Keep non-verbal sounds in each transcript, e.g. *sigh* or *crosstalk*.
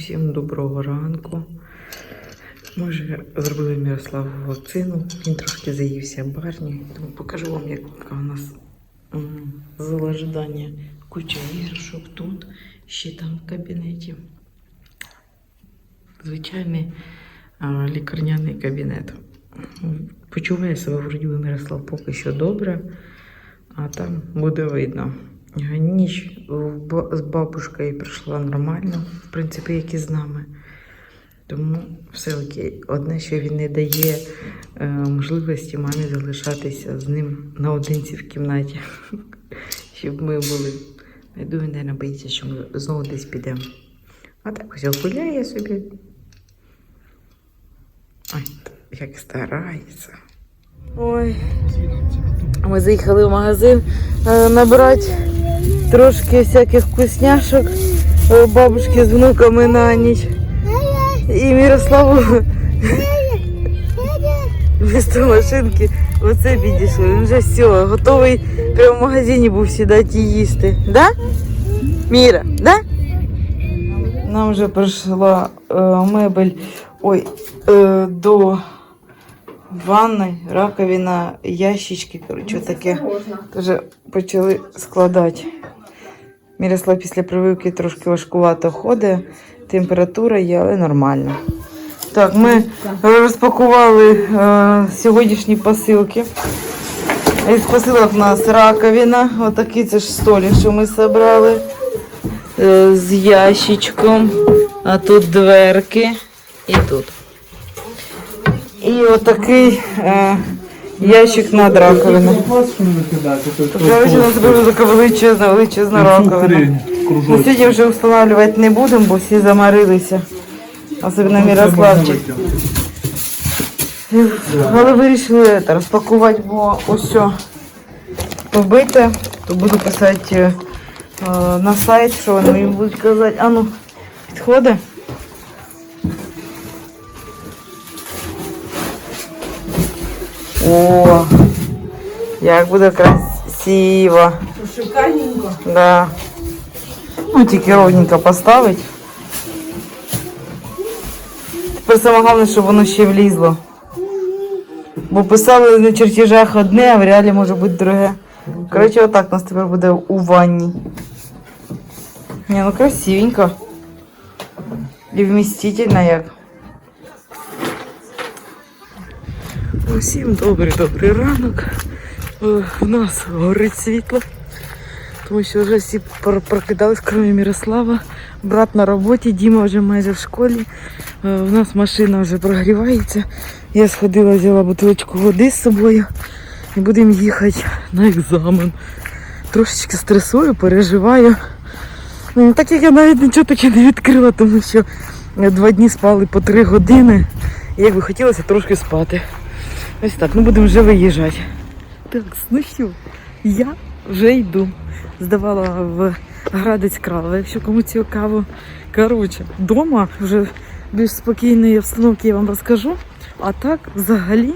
Усім доброго ранку. Ми вже зробили Мирославу вакцину. Він трошки заївся барні, тому покажу вам, яка у нас м. Куча іграшок тут, ще там в кабінеті. Звичайний а, лікарняний кабінет. Почуває себе вроді Мирослав поки що добре, а там буде видно. Ніч з бабушкою пройшла нормально, в принципі, як і з нами. Тому все окей. Одне, що він не дає е, можливості мамі залишатися з ним наодинці в кімнаті, *laughs* щоб ми були. Я думаю, не боїться, що ми знову десь підемо. А так ось гуляє собі. Ой, як старається. Ой. Ми заїхали в магазин е, набрати трошки всяких вкусняшок е, бабушки з внуками на ніч. І Мирославу вместо машинки оце підійшли. Він вже все, готовий прямо в магазині був сідати і їсти. Да? Міра, да? Нам вже прийшла е, мебель ой, е, до ванни, раковина, ящички, коротше, таке. Вже почали складати. Мірослав після прививки трошки важкувато ходить, температура є, але нормально. Так, ми розпакували е, сьогоднішні посилки. Із посилок у нас раковина, отакий це ж столик, що ми зібрали е, з ящичком, а тут дверки і тут. І отакий е, ящик над раковиною. Короче, у нас дуже така величезна, величезна раковина. Ми сьогодні вже встановлювати не будемо, бо всі замарилися. Особливо Мирославчик. Але вирішили це, розпакувати, бо ось що побите, то буду писати е, на сайт, що вони мені будуть казати. А ну, підходить. О, як буде красиво. Шикарненько. Да. Ну, тільки ровненько поставить. Тепер саме головне, щоб воно ще влізло. Бо писали на чертежах одне, а в реалі може бути друге. Коротше, отак у нас тепер буде у ванні. Ні, ну красивенько. І вмістительно як. Усім добрий добрий ранок. Е, У нас горить світло. Тому що вже всі прокидались, крім Мирослава. Брат на роботі, Діма вже майже в школі. Е, У нас машина вже прогрівається. Я сходила, взяла бутилочку води з собою і будемо їхати на екзамен. Трошечки стресую, переживаю. Ну, Так як я навіть нічого таке не відкрила, тому що два дні спали по три години. І як би хотілося трошки спати. Ось так, ну будемо вже виїжджати. Так, ну що, я вже йду. Здавала в Градець Кралова, якщо кому цікаво. Коротше, вдома вже більш спокійної обстановки я вам розкажу. А так, взагалі,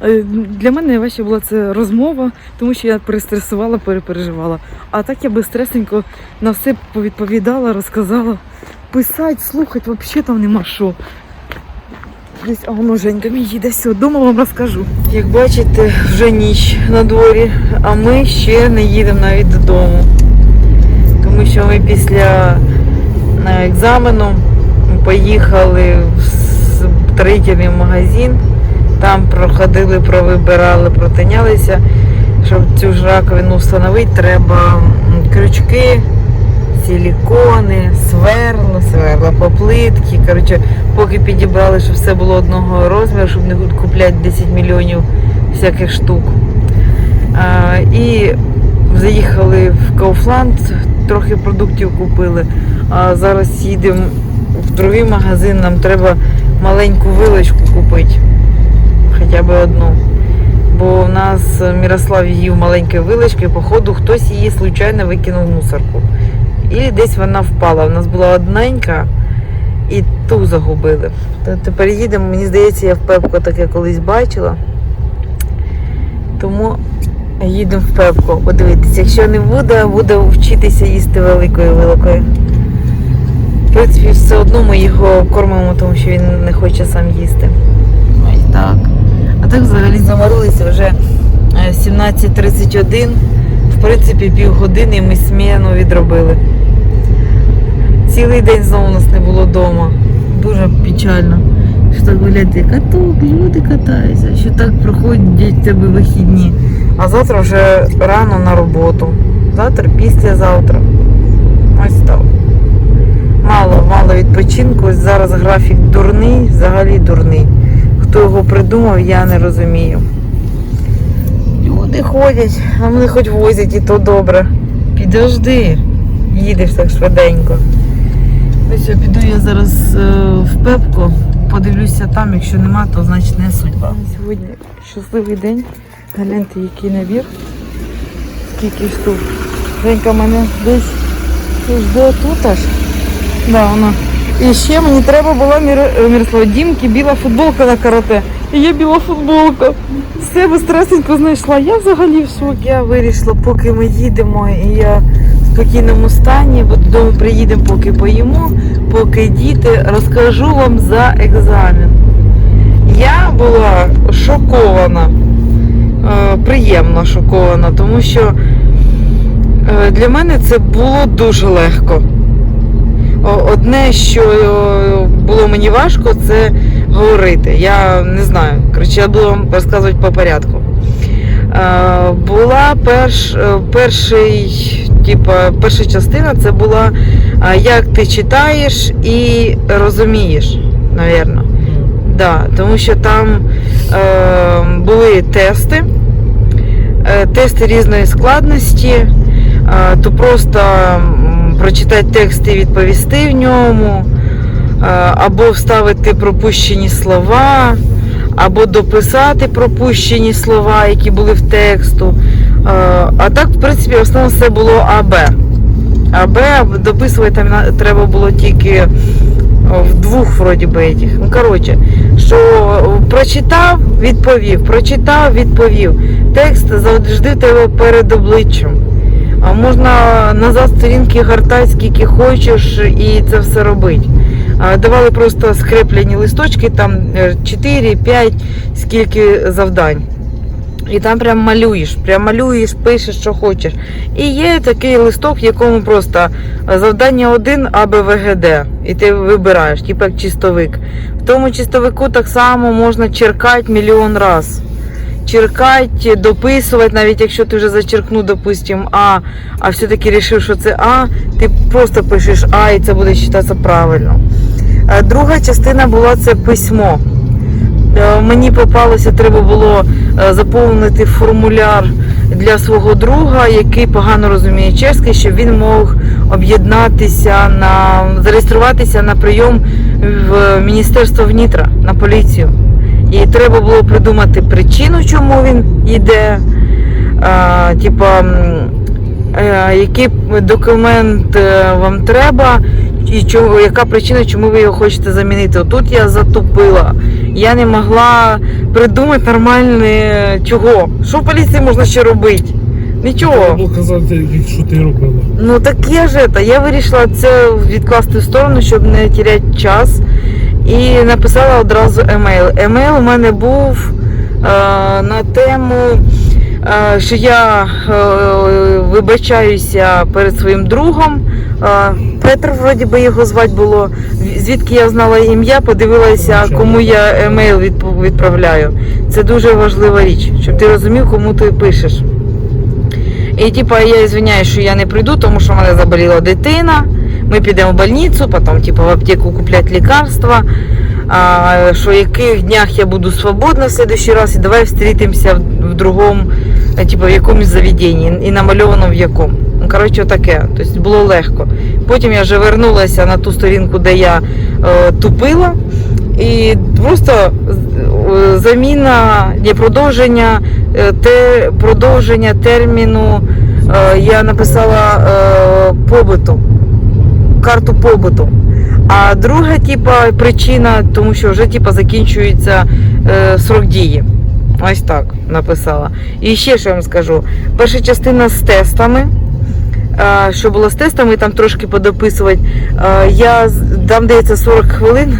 е, для мене найважче була це розмова, тому що я перестресувала, перепереживала. А так я безстресенько на все повідповідала, розказала. Писати, слухати, взагалі там нема що. Десь, воно Женька мій їде все, вдома вам розкажу. Як бачите, вже ніч на дворі, а ми ще не їдемо навіть додому. Тому що ми після е, екзамену поїхали в строїтельний магазин, там проходили, провибирали, протинялися. Щоб цю ж раковину встановити, треба крючки, силікони, сверла, сверла, поплитки. Коротше, поки підібрали, щоб все було одного розміру, щоб не купляти 10 мільйонів всяких штук. А, і заїхали в Kaufland, трохи продуктів купили. А зараз їдемо в другий магазин, нам треба маленьку вилочку купити. Хоча б одну. Бо у нас Мирослав їв маленькі вилочки, походу хтось її случайно викинув в мусорку. І десь вона впала. У нас була одненька і ту загубили. То тепер їдемо, мені здається, я в Пепко таке колись бачила. Тому Їдемо в пепку подивитися. Якщо не буде, буде вчитися їсти великою вилкою. В принципі, все одно ми його кормимо, тому що він не хоче сам їсти. Ось так. А так взагалі заморилися вже е, 17.31. В принципі, півгодини ми сміяно відробили. Цілий день знову у нас не було вдома. Дуже печально. Що так гуляти, каток, люди катаються, що так проходять тебе вихідні. А завтра вже рано на роботу. Завтра, післязавтра. Ось так. Мало, мало відпочинку. Ось Зараз графік дурний, взагалі дурний. Хто його придумав, я не розумію. Люди ходять, а мене хоч возять, і то добре. Підожди, їдеш так швиденько. Ось що, піду я зараз е, в пепку, подивлюся там, якщо нема, то значить не судьба. Сьогодні щасливий день. Гляньте, який набір. Скільки штук. Женька мене десь жде тут аж. Да, вона. І ще мені треба була Мір- е, Дімки біла футболка на карате. І є біла футболка. Все безстресенько знайшла. Я взагалі в шокі. Я вирішила, поки ми їдемо, і я в спокійному стані, бо додому приїдемо, поки поїмо, поки діти, розкажу вам за екзамен. Я була шокована, е, приємно шокована, тому що е, для мене це було дуже легко. Одне, що е, було мені важко, це говорити. Я не знаю. Коротше, я буду вам розказувати по порядку. Е, Була перш, е, перший, типа, перша частина це була е, як ти читаєш і розумієш, навірно. Да, тому що там е, були тести, е, тести різної складності, е, то просто прочитати текст і відповісти в ньому, або вставити пропущені слова, або дописати пропущені слова, які були в тексту. Е, а так, в принципі, в основному все було АБ. АБ дописувати треба було тільки в двох вроді би этих. Ну, коротше, що прочитав, відповів, прочитав, відповів. Текст завжди тебе перед обличчям. Можна назад сторінки гортати скільки хочеш і це все робити. Давали просто скреплені листочки, там 4-5, скільки завдань. І там прям малюєш, прям малюєш, пишеш, що хочеш. І є такий листок, в якому просто завдання 1 АБВГД. І ти вибираєш, типу як чистовик. В тому чистовику так само можна черкати мільйон раз. Черкати, дописувати, навіть якщо ти вже зачеркнув, допустим, А, а все-таки вирішив, що це А, ти просто пишеш А і це буде вважатися правильно. Е, Друга частина була це письмо. Е, Мені попалося, треба було е, заповнити формуляр для свого друга, який погано розуміє чеський, щоб він мог об'єднатися на зареєструватися на прийом в Міністерство внітра на поліцію. І треба було придумати причину, чому він йде. Типа, який документ вам треба, і чому, яка причина, чому ви його хочете замінити. Отут я затупила. Я не могла придумати нормальне чого. Що в поліції можна ще робити? Нічого. Треба казати, що ти робила. Ну так я ж это, я вирішила це відкласти в сторону, щоб не теряти час. І написала одразу емейл. Емейл у мене був е, на тему, е, що я е, вибачаюся перед своїм другом. Петр, вроді би його звати було. Звідки я знала ім'я, подивилася, кому я емейл відправляю. Це дуже важлива річ, щоб ти розумів, кому ти пишеш. І типа я звиняюсь, що я не прийду, тому що в мене заболіла дитина. Ми підемо в больницю, потім типа в аптеку купляти лікарства. А, що в яких днях я буду свободна в следующий раз, і давай зустрітимося в, в другому, е, типа в якомусь заведенні, і намальовано в якому. Ну, коротше, таке. Тобто було легко. Потім я вже вернулася на ту сторінку, де я е, тупила. І просто е, заміна, не продовження, е, те, продовження терміну е, я написала е, побуту, карту побуту. А друга типа, причина, тому що вже типа, закінчується е, срок дії. Ось так написала. І ще що я вам скажу. Перша частина з тестами. е, Що було з тестами, там трошки подописувати. Е, Я там дається 40 хвилин,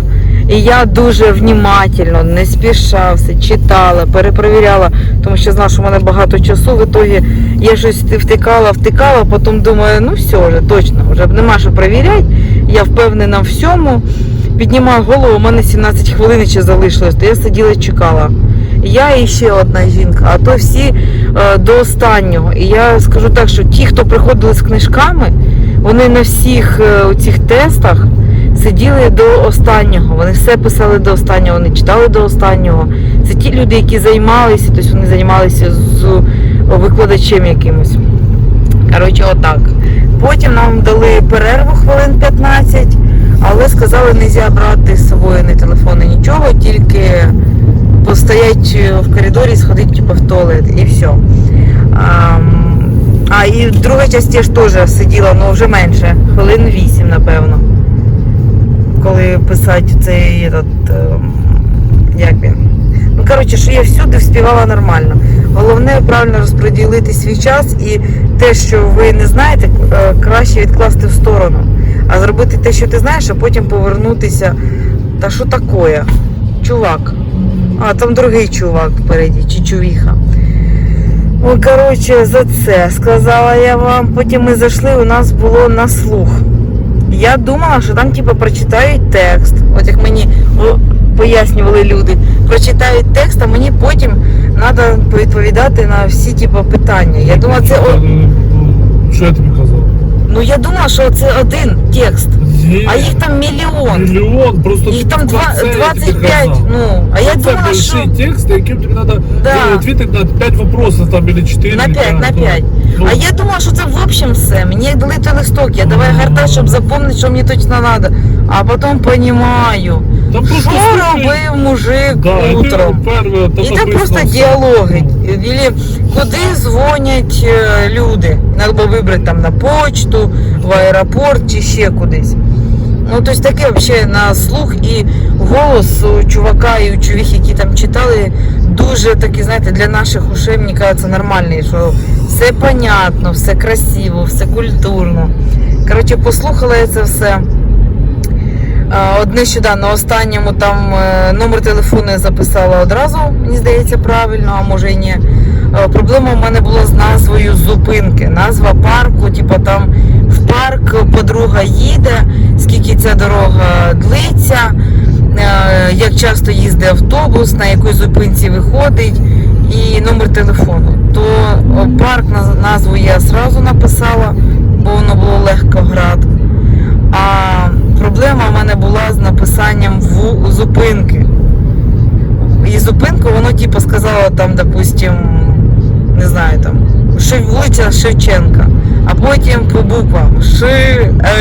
і я дуже внімательно, не спіша все читала, перепровіряла, тому що знала, що в мене багато часу. В ітогі я щось втикала, втикала, потім думаю, ну все, вже точно, вже нема що перевіряти. Я впевнена в всьому. Піднімаю голову, у мене 17 хвилин ще залишилось, то я сиділа і чекала. Я і ще одна жінка, а то всі е, до останнього. І я скажу так, що ті, хто приходили з книжками, вони на всіх е, цих тестах сиділи до останнього. Вони все писали до останнього, вони читали до останнього. Це ті люди, які займалися, тобто вони займалися з викладачем якимось. Коротше, отак. Потім нам дали перерву хвилин 15, але сказали, не можна брати з собою ні телефони, нічого, тільки постоять в коридорі, сходити типу, в туалет і все. А, а і в другій часті ж теж сиділа, ну вже менше, хвилин 8, напевно. Коли писати цей этот, ем, як він. Ну, коротше, що я всюди вспівала нормально. Головне правильно розподілити свій час і те, що ви не знаєте, е, краще відкласти в сторону. А зробити те, що ти знаєш, а потім повернутися. Та що таке? Чувак. А, там другий чувак впереді, чи чувіха. Ой, коротше, за це сказала я вам. Потім ми зайшли, у нас було на слух. Я думала, що там типу прочитають текст. От як мені пояснювали люди, прочитають текст, а мені потім треба відповідати на всі типу, питання. Я думала, це Що я тобі казав? ну я думала, що це один текст, Є а їх там мільйон. мільйон, просто Їх там два- це я тобі 25, казав. ну, а я це думала, що большие тексты, яким тобі треба Да. відповідати на 5 вопросов там, или 4. на 5, на 5. Ну, А я думала, що це в общем все. Мені як дали той листок, я давай гартати, щоб запомнити, що мені точно треба. А потім розумію, там що просто слухай, робив мужик Да, і утром. перше, та І там написано просто все. діалоги. Ілі куди дзвонять е, люди. Треба вибрати там на почту, в аеропорт чи ще кудись. Ну, тобто таке взагалі на слух і голос у чувака і у чувіх, які там читали, дуже такий, знаєте, для наших ушей, мені кажеться, нормальний, що все понятно, все красиво, все культурно. Коротше, послухала я це все. От нещодавно останньому там е, номер телефону я записала одразу, мені здається, правильно, а може і ні. Е, Проблема в мене була з назвою зупинки. Назва парку, типу там в парк подруга їде, скільки ця дорога длиться, е, як часто їздить автобус, на якій зупинці виходить, і номер телефону. То е, парк назву я одразу написала, бо воно було Легкоград. А проблема в мене була з написанням в зупинки. І зупинку воно типу сказало там, допустим, не знаю, там, вулиця Шевченка. А потім по буквам Ш,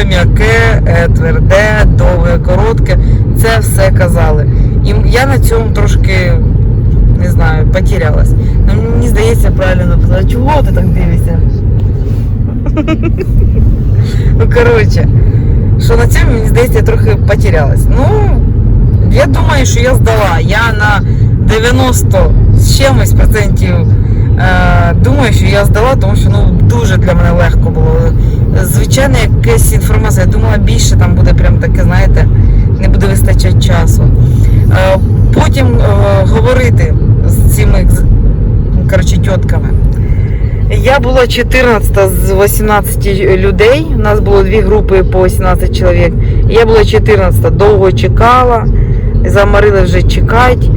Е м'яке, Е тверде, довге, коротке. Це все казали. І я на цьому трошки, не знаю, потерялась. Ну, мені здається, правильно написала. Чого ти так дивишся? Ну, коротше, що на цьому, мені здається, я трохи потерялась. Ну, я думаю, що я здала. Я на 90 з чимось процентів думаю, що я здала, тому що ну, дуже для мене легко було. Звичайно, якась інформація. Я думала, більше там буде прям таке, знаєте, не буде вистачати часу. Е, потім е, говорити з цими коротше, тітками. Я була 14 з 18 людей. У нас було дві групи по 18 чоловік. Я була 14, довго чекала, замарили вже чекати.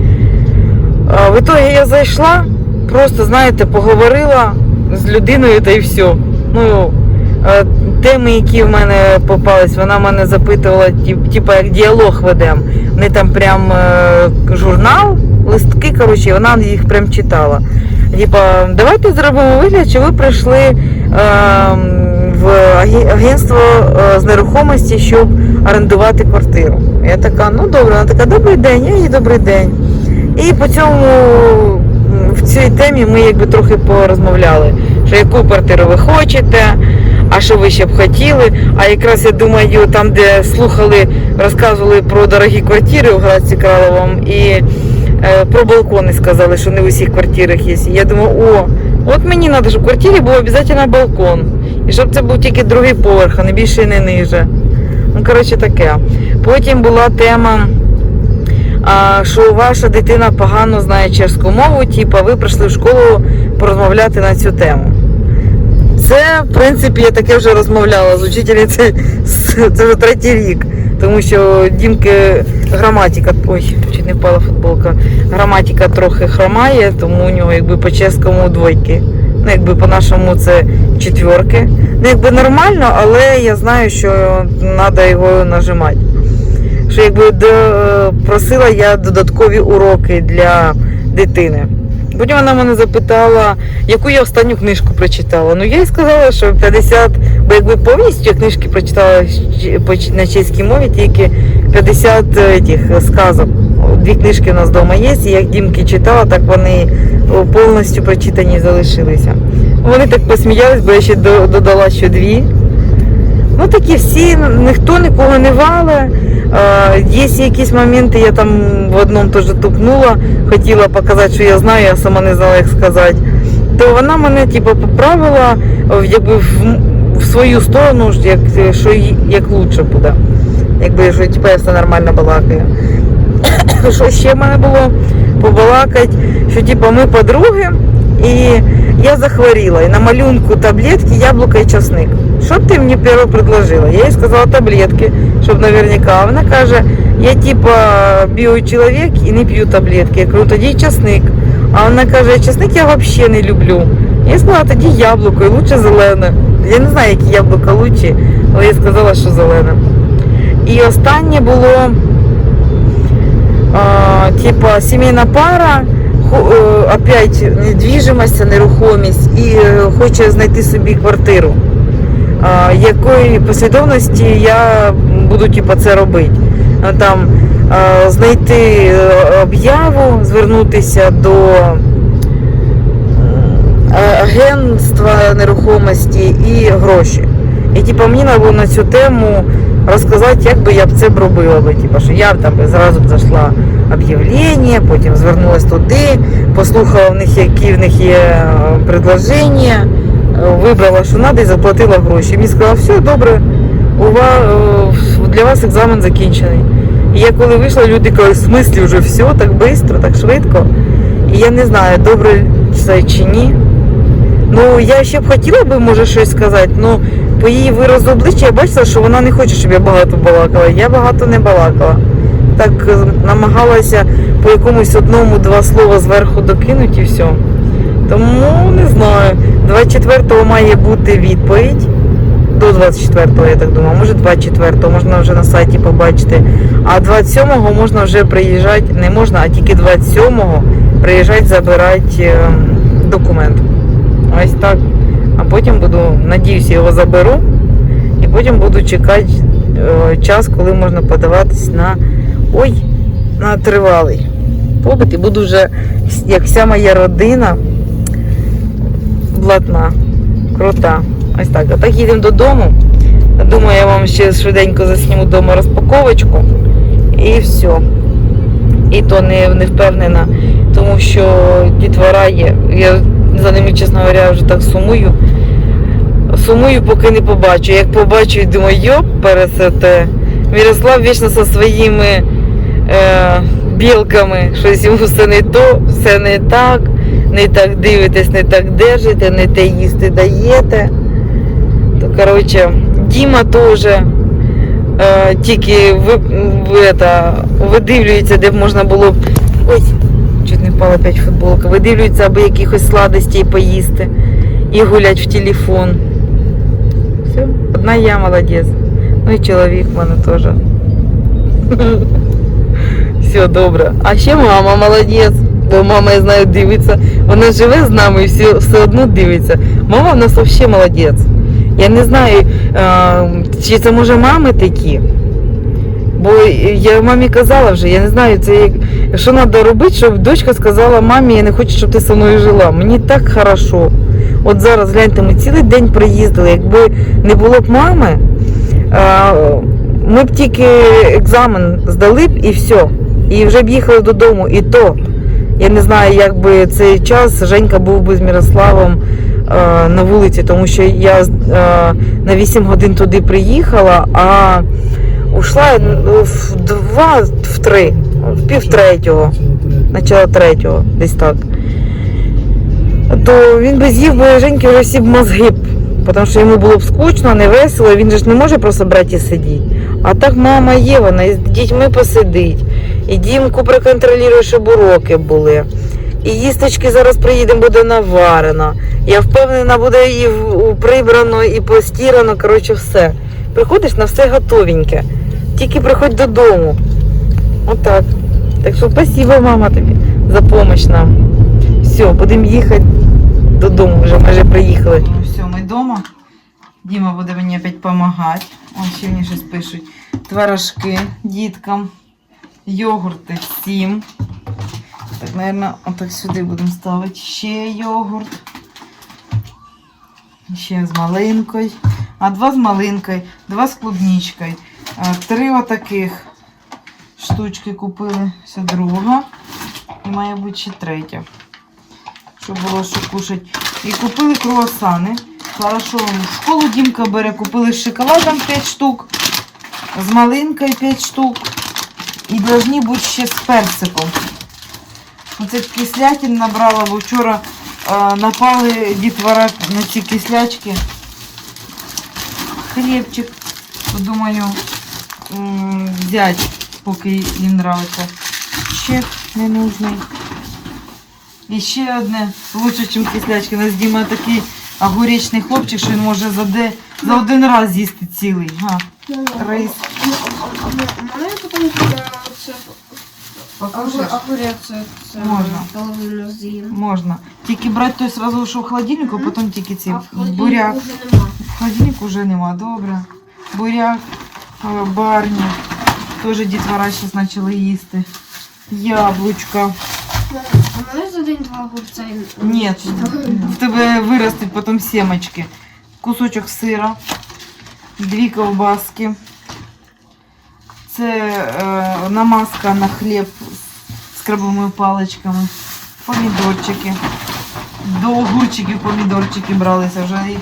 В ітогі я зайшла, просто, знаєте, поговорила з людиною та й все. Ну, е, теми, які в мене попались, вона мене запитувала, типу, як діалог ведемо. Вони там прям е, журнал, листки, коротше, вона їх прям читала. Типа, давайте зробимо вигляд, що ви прийшли е, в агентство е, з нерухомості, щоб орендувати квартиру. Я така, ну добре, вона така, добрий день, я їй добрий день. І по цьому в цій темі ми якби трохи порозмовляли, що яку квартиру ви хочете, а що ви ще б хотіли. А якраз я думаю, там, де слухали, розказували про дорогі квартири у Градці Краловому і Е, Про балкони сказали, що не в усіх квартирах є. Я думаю, о, от мені треба, щоб в квартирі був обов'язково балкон. І щоб це був тільки другий поверх, а не більше і не ниже. Ну, коротше, таке. Потім була тема, що ваша дитина погано знає чеську мову, типа ви прийшли в школу порозмовляти на цю тему. Це, в принципі, я таке вже розмовляла з учителем, це вже третій рік. Тому що Дімки граматика, ой, чуть не впала футболка. Граматика трохи хромає, тому у нього якби по чеському двойки. Ну, якби по-нашому це четверки. Ну, якби нормально, але я знаю, що треба його нажимати. Що якби просила я додаткові уроки для дитини. Потім вона мене запитала, яку я останню книжку прочитала. Ну я їй сказала, що 50, бо якби повністю книжки прочитала на чеській мові, тільки 50 е, тих сказок. Дві книжки у нас вдома є, і як дімки читала, так вони повністю прочитані залишилися. Вони так посміялись, бо я ще до- додала ще дві. Ну такі всі, ніхто нікого не вале. Е, Є якісь моменти, я там в одному теж тупнула, хотіла показати, що я знаю, я сама не знала, як сказати. То вона мене типу, поправила якби, в, свою сторону, як, що як лучше буде. Якби що типу, я все нормально балакаю. *coughs* Що ще в мене було побалакати, що типу, ми подруги, і я захворіла. І на малюнку таблетки, яблуко і часник. Що б ти мені перше предложила? Я їй сказала таблетки, щоб наверняка. А вона каже, я типа біочоловік і не п'ю таблетки. Я кажу, тоді часник. А вона каже, часник я взагалі не люблю. Я сказала, тоді яблуко, і лучше зелене. Я не знаю, які яблука лучші, але я сказала, що зелене. І останнє було а, типа сімейна пара, хо- е, Опять недвіжимость, нерухомість і е, хоче знайти собі квартиру. Якої послідовності я буду типа, це робити? Там знайти е, об'яву, звернутися до агентства нерухомості і гроші. І типа мені на цю тему розказати, як би я б це б робила би. Типа, що я б там зразу б зайшла об'явлення, потім звернулась туди, послухала в них, які в них є е, предложення, е, вибрала, що треба, і заплатила гроші. Мені сказала, все добре, вас, для вас екзамен закінчений. І я коли вийшла, люди кажуть, в смислі вже все, так швидко, так швидко. І я не знаю, добре це чи ні. Ну, я ще б хотіла би, може, щось сказати. Ну, по її виразу обличчя я бачила, що вона не хоче, щоб я багато балакала. Я багато не балакала. Так е, намагалася по якомусь одному-два слова зверху докинути і все. Тому не знаю. 24-го має бути відповідь. До 24-го, я так думаю, може 24-го, можна вже на сайті побачити. А 27-го можна вже приїжджати, не можна, а тільки 27-го приїжджати забирати е, документ. Ось так. А потім буду, надіюсь, його заберу. І потім буду чекати е, час, коли можна подаватись на ой, на тривалий побит. І буду вже, як вся моя родина, блатна, крута. Ось так. А так їдемо додому. Думаю, я вам ще швиденько засніму вдома розпаковочку. І все. І то не, не впевнена, тому що дітвора є. Я за ними, чесно говоря, вже так сумую. Сумую, поки не побачу. Як побачу, думаю, йоп, пересете. Мірослав вічно зі своїми е, білками, щось йому все не то, все не так, не так дивитесь, не так держите, не те їсти даєте. То, коротше, Діма теж е, тільки ви, в, это, видивлюється, де б можна було б. Ой, чуть не впала опять футболка. Видивлюється, аби якихось сладостей поїсти і гулять в телефон. Все, одна я молодець. Ну і чоловік в мене теж. *laughs* Все добре. А ще мама молодець. Бо мама, я знаю, дивиться. Вона живе з нами і все, все одно дивиться. Мама в нас взагалі молодець. Я не знаю, е, чи це може мами такі. Бо я мамі казала вже, я не знаю, це як, що треба робити, щоб дочка сказала мамі, я не хочу, щоб ти зі мною жила. Мені так хорошо. От зараз гляньте, ми цілий день приїздили. Якби не було б мами, ми б тільки екзамен здали б і все. І вже б їхали додому. І то Я не знаю, як би цей час Женька був би з Мирославом е, на вулиці, тому що я на 8 годин туди приїхала, а ушла ну, в два, в три, в пів третього, начало третього, десь так. То він би з'їв би Женьки вже всі б мозги, тому що йому було б скучно, не весело, він же ж не може просто брати і сидіти. А так мама є, вона і з дітьми посидить. І Дімку проконтролює, щоб уроки були. І їсточки зараз приїдемо, буде наварено. Я впевнена, буде і прибрано, і постірано, коротше, все. Приходиш на все готовеньке. Тільки приходь додому. Отак. Так що спасибо, мама, тобі за допомогу нам. Все, будемо їхати додому, вже майже приїхали. Все, ми вдома. Діма буде мені опять допомагати. Он ще мені щось пишуть. Творожки діткам, йогурти всім. Так, наверное, отак сюди будемо ставити. Ще йогурт. Ще з малинкою. А два з малинкою, два з клубничкою. А, Три отаких штучки купили. Це друга. І має бути ще третя. Щоб було що кушати. І купили круасани. Хорошо, в школу Дімка бере, купили з шоколадом 5 штук, з малинкою 5 штук. І повинні бути ще з персиком. Оце кислятин набрала, бо вчора е, напали дітвора на ці кислячки. Хлібчик, думаю, взяти, поки їм нравиться. Ще не нужний. І ще одне, лучше, ніж кислячки. У нас Діма такий огуречний хлопчик, що він може за, де, за один раз з'їсти цілий. Га, рис. Це це Можна. половину з'їм. Можна. Тільки брати той сразу, що в холодильнику, а потім тільки ці А в холодильнику буряк. вже нема. В холодильнику вже нема, добре. Буряк, барні. Теж дітвора зараз почали їсти. Яблучка. А мене за день-два огурця Ні, в тебе виростуть потім сімочки. Кусочок сира, дві ковбаски. Це е, намазка на хліб з крабовими паличками. Помідорчики. До огурчиків помідорчики бралися, вже їх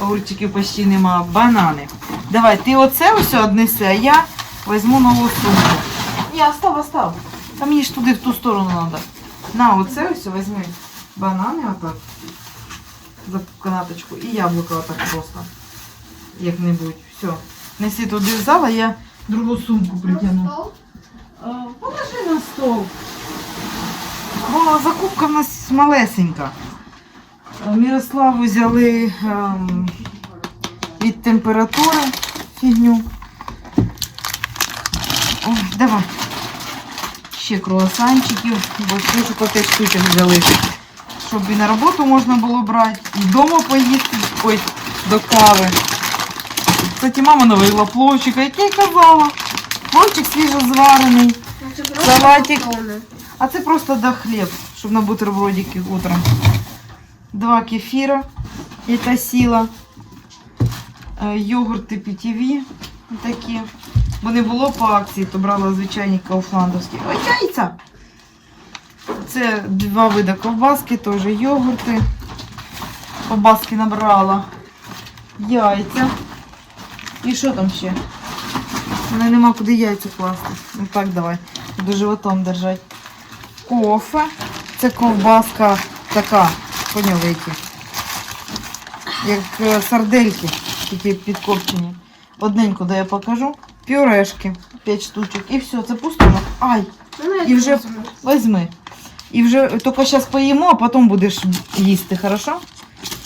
огурчиків почти нема. Банани. Давай, ти оце все однеси, а я візьму нову сумку. Ні, остав, остав. Та мені ж туди в ту сторону треба. На, оце ось візьми банани отак. За канаточку і яблуко отак просто. Як-небудь. Все. Неси туди в зал, а я другу сумку притягну. Е, Положи на стол. Бо закупка в нас малесенька. Е, Мирославу взяли ем, від температури фігню. О, давай. Ще круасанчиків, бо по 5 штучок взяли. Щоб і на роботу можна було брати, і вдома поїсти, ой, до кави. Кстати, мама наварила пловчика, як я й казала. Пловчик свіжо зварений. Ну, Салатик. А це просто да хліб, щоб на бутербродики утром. Два кефіра, яка сіла. Е, Йогурти питєві такі. Бо не було по акції, то брала звичайні кауфландовські. Ой, яйця! Це два види ковбаски, теж йогурти. Ковбаски набрала. Яйця. І що там ще? У мене нема куди яйця класти. Ну так давай. Буду животом держати. Кофе. Це ковбаска така, поняли. Як е, сардельки, тільки підкопчені. Одненьку, де я покажу. Пюрешки. 5 штучок. І все, це пусто. Ай, Ну, І вже- візьму. Возьми. І вже тільки зараз поїмо, а потім будеш їсти, хорошо?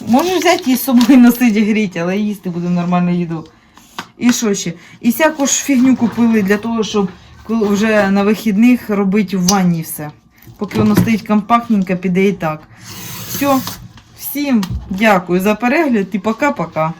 Можеш взяти її з собою носити гріти, але їсти буде нормальну їду. І що ще? І всяку ж фігню купили для того, щоб вже на вихідних робити в ванні все. Поки воно стоїть компактненько, піде і так. Все. Всім дякую за перегляд і пока-пока.